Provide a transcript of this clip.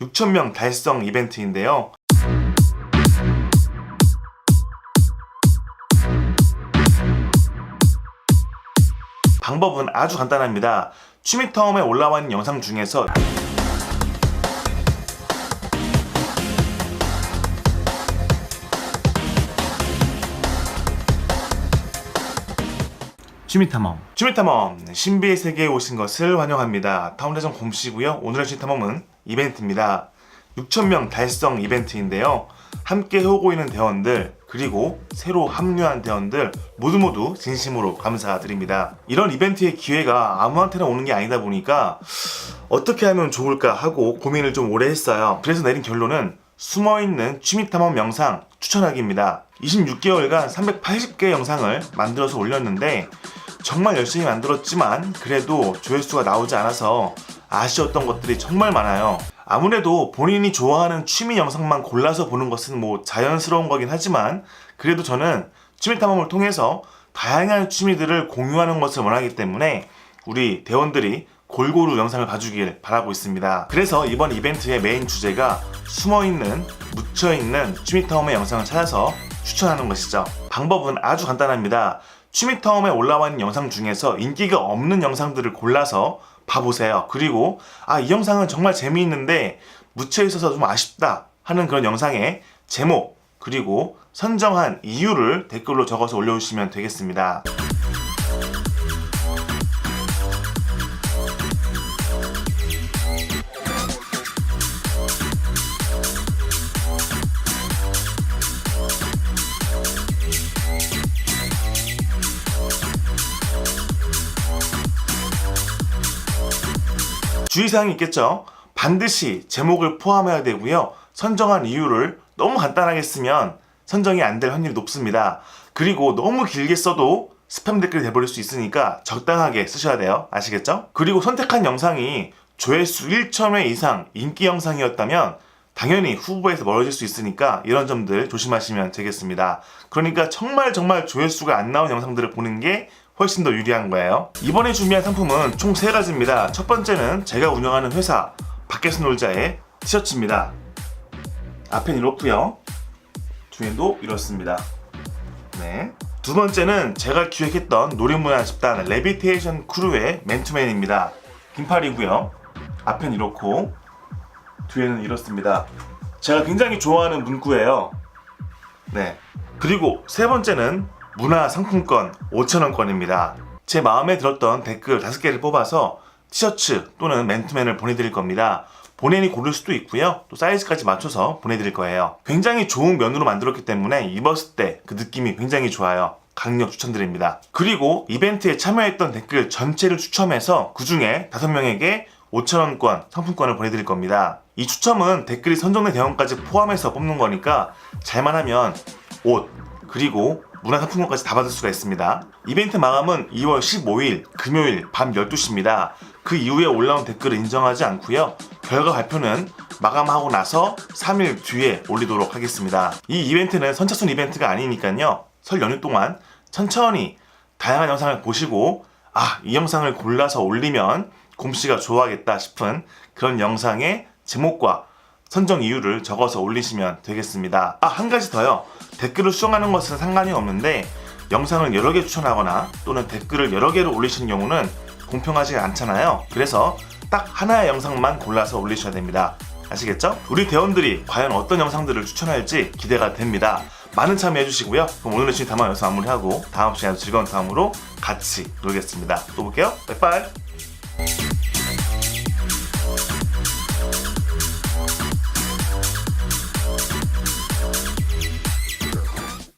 6,000명 달성 이벤트인데요. 방법은 아주 간단합니다. 취미타움에 올라와 있는 영상 중에서 취미탐험 취미탐험 신비의 세계에 오신 것을 환영합니다. 타운대전 곰씨고요. 오늘의 취미탐험은 이벤트입니다. 6,000명 달성 이벤트인데요. 함께 해오고 있는 대원들 그리고 새로 합류한 대원들 모두 모두 진심으로 감사드립니다. 이런 이벤트의 기회가 아무한테나 오는 게 아니다 보니까 어떻게 하면 좋을까 하고 고민을 좀 오래 했어요. 그래서 내린 결론은 숨어있는 취미탐험 영상 추천하기입니다. 26개월간 380개 영상을 만들어서 올렸는데 정말 열심히 만들었지만 그래도 조회수가 나오지 않아서 아쉬웠던 것들이 정말 많아요. 아무래도 본인이 좋아하는 취미 영상만 골라서 보는 것은 뭐 자연스러운 거긴 하지만 그래도 저는 취미 탐험을 통해서 다양한 취미들을 공유하는 것을 원하기 때문에 우리 대원들이 골고루 영상을 봐주길 바라고 있습니다. 그래서 이번 이벤트의 메인 주제가 숨어있는, 묻혀있는 취미타움의 영상을 찾아서 추천하는 것이죠. 방법은 아주 간단합니다. 취미타움에 올라와 있는 영상 중에서 인기가 없는 영상들을 골라서 봐보세요. 그리고 아, 이 영상은 정말 재미있는데 묻혀 있어서 좀 아쉽다 하는 그런 영상의 제목 그리고 선정한 이유를 댓글로 적어서 올려주시면 되겠습니다. 주의사항이 있겠죠. 반드시 제목을 포함해야 되고요. 선정한 이유를 너무 간단하게 쓰면 선정이 안 될 확률이 높습니다. 그리고 너무 길게 써도 스팸 댓글이 돼버릴 수 있으니까 적당하게 쓰셔야 돼요. 아시겠죠? 그리고 선택한 영상이 조회수 1,000회 이상 인기 영상이었다면 당연히 후보에서 멀어질 수 있으니까 이런 점들 조심하시면 되겠습니다. 그러니까 정말 정말 조회수가 안 나온 영상들을 보는 게 훨씬 더 유리한 거예요. 이번에 준비한 상품은 총 세 가지입니다. 첫 번째는 제가 운영하는 회사 밖에서 놀자의 티셔츠입니다. 앞엔 이렇고요. 뒤에도 이렇습니다. 네. 두 번째는 제가 기획했던 놀이문화 집단 레비테이션 크루의 맨투맨입니다. 긴팔이고요. 앞엔 이렇고 뒤에는 이렇습니다. 제가 굉장히 좋아하는 문구예요. 네. 그리고 세 번째는 문화 상품권 5,000원권입니다. 제 마음에 들었던 댓글 5개를 뽑아서 티셔츠 또는 맨투맨을 보내드릴 겁니다. 본인이 고를 수도 있고요. 또 사이즈까지 맞춰서 보내드릴 거예요. 굉장히 좋은 면으로 만들었기 때문에 입었을 때 그 느낌이 굉장히 좋아요. 강력 추천드립니다. 그리고 이벤트에 참여했던 댓글 전체를 추첨해서 그 중에 5명에게 5,000원권 상품권을 보내드릴 겁니다. 이 추첨은 댓글이 선정된 대원까지 포함해서 뽑는 거니까 잘만 하면 옷, 그리고 문화상품권까지 다 받을 수가 있습니다. 이벤트 마감은 2월 15일 금요일 밤 12시입니다. 그 이후에 올라온 댓글을 인정하지 않고요. 결과 발표는 마감하고 나서 3일 뒤에 올리도록 하겠습니다. 이 이벤트는 선착순 이벤트가 아니니까요. 설 연휴 동안 천천히 다양한 영상을 보시고 아, 이 영상을 골라서 올리면 곰씨가 좋아하겠다 싶은 그런 영상의 제목과 선정 이유를 적어서 올리시면 되겠습니다. 아, 한 가지 더요. 댓글을 수정하는 것은 상관이 없는데 영상을 여러 개 추천하거나 또는 댓글을 여러 개를 올리시는 경우는 공평하지 않잖아요. 그래서 딱 하나의 영상만 골라서 올리셔야 됩니다. 아시겠죠? 우리 대원들이 과연 어떤 영상들을 추천할지 기대가 됩니다. 많은 참여해 주시고요. 그럼 오늘의 시간 담아 여기서 마무리하고 다음 시간에 즐거운 다음으로 같이 놀겠습니다. 또 볼게요. 빠이빠이.